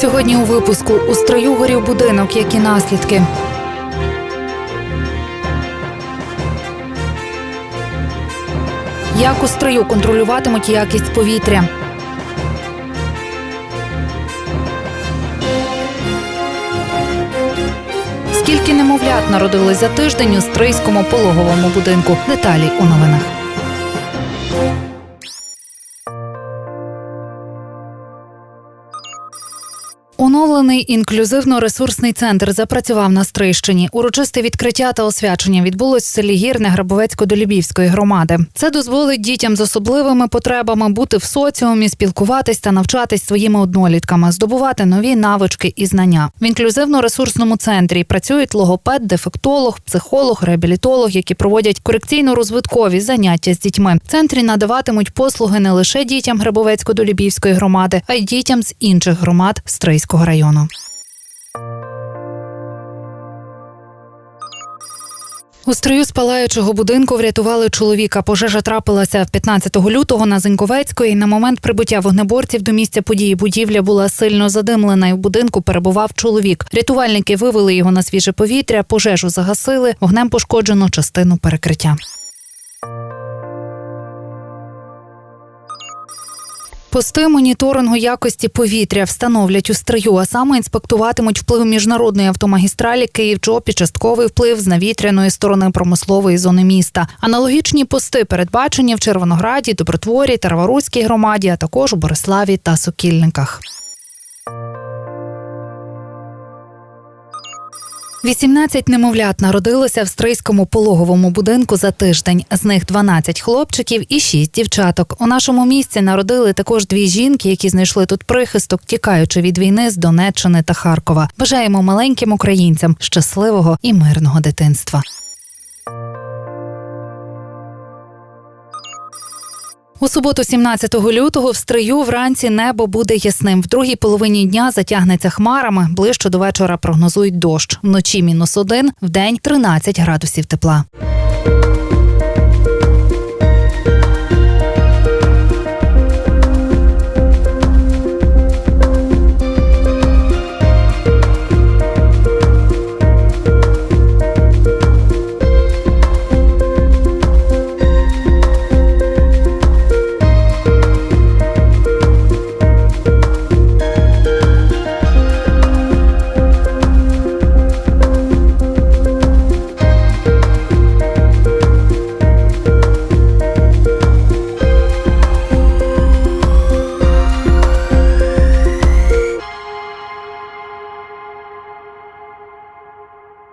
Сьогодні у випуску у строю горів будинок, які наслідки. Як у строю контролюватимуть якість повітря? Скільки немовлят народилось за тиждень у стрийському пологовому будинку? Деталі у новинах. Оновлений інклюзивно-ресурсний центр запрацював на Стрийщині. Урочисте відкриття та освячення відбулось в селі Гірне Грабовецько-Долібівської громади. Це дозволить дітям з особливими потребами бути в соціумі, спілкуватись та навчатись своїми однолітками, здобувати нові навички і знання. В інклюзивно-ресурсному центрі працюють логопед, дефектолог, психолог, реабілітолог, які проводять корекційно-розвиткові заняття з дітьми. В центрі надаватимуть послуги не лише дітям Грабовецько-Долібівської громади, а й дітям з інших громад Стрийського району. У строю з палаючого будинку врятували чоловіка. Пожежа трапилася 15 лютого на Зеньковецької. На момент прибуття вогнеборців до місця події будівля була сильно задимлена, і в будинку перебував чоловік. Рятувальники вивели його на свіже повітря, пожежу загасили, вогнем пошкоджено частину перекриття. Пости моніторингу якості повітря встановлять у стрию, а саме інспектуватимуть вплив міжнародної автомагістралі Київ Джопі, частковий вплив з навітряної сторони промислової зони міста. Аналогічні пости передбачені в Червонограді, Добротворі, Тарваруській громаді, а також у Бориславі та Сокільниках. 18 немовлят народилося в стрийському пологовому будинку за тиждень. З них 12 хлопчиків і 6 дівчаток. У нашому місці народили також дві жінки, які знайшли тут прихисток, тікаючи від війни з Донеччини та Харкова. Бажаємо маленьким українцям щасливого і мирного дитинства. У суботу, 17 лютого, в стрию вранці небо буде ясним. В другій половині дня затягнеться хмарами. Ближче до вечора прогнозують дощ. Вночі мінус один, в день 13 градусів тепла.